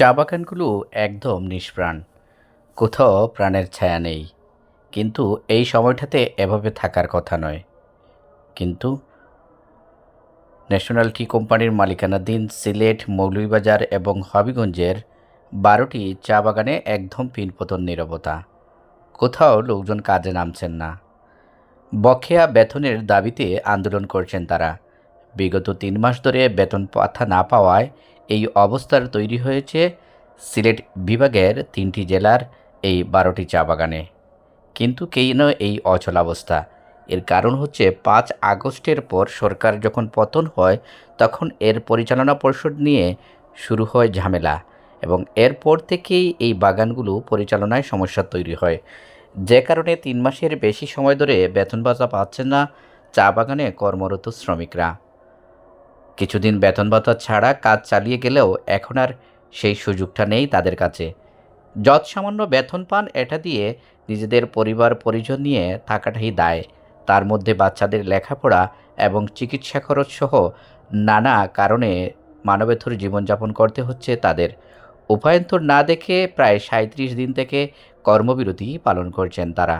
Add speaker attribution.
Speaker 1: চা বাগানগুলো একদম নিষ্প্রাণ। কোথাও প্রাণের ছায়া নেই। কিন্তু এই সময়টাতে এভাবে থাকার কথা নয়। কিন্তু ন্যাশনাল টি কোম্পানির মালিকানাধীন সিলেট, মৌলভীবাজার এবং হবিগঞ্জের বারোটি চা বাগানে একদম পিনপতন নীরবতা। কোথাও লোকজন কাজে নামছেন না। বকেয়া বেতনের দাবিতে আন্দোলন করছেন তারা। বিগত তিন মাস ধরে বেতন পাথা না পাওয়ায় এই অবস্থার তৈরি হয়েছে সিলেট বিভাগের তিনটি জেলার এই বারোটি চা বাগানে। কিন্তু কেন এই অচলাবস্থা এর কারণ হচ্ছে পাঁচ আগস্টের পর সরকার যখন পতন হয়, তখন এর পরিচালনা পরিষদ নিয়ে শুরু হয় ঝামেলা এবং এরপর থেকেই এই বাগানগুলো পরিচালনায় সমস্যা তৈরি হয়। যে কারণে তিন মাসের বেশি সময় ধরে বেতন ভাতা পাচ্ছেন না চা বাগানে কর্মরত শ্রমিকরা। কিছুদিন বেতন ভাতা ছাড়া কাজ চালিয়ে গেলেও এখন আর সেই সুযোগটা নেই তাদের কাছে। যৎ সামান্য বেতন পান, এটা দিয়ে নিজেদের পরিবার পরিজন নিয়ে থাকাটাই দায়। তার মধ্যে বাচ্চাদের লেখাপড়া এবং চিকিৎসা খরচ সহ নানা কারণে মানবেতর জীবনযাপন করতে হচ্ছে তাদের। উপায়ন্তর না দেখে প্রায় সাঁত্রিশ দিন থেকে কর্মবিরতি পালন করছেন তারা।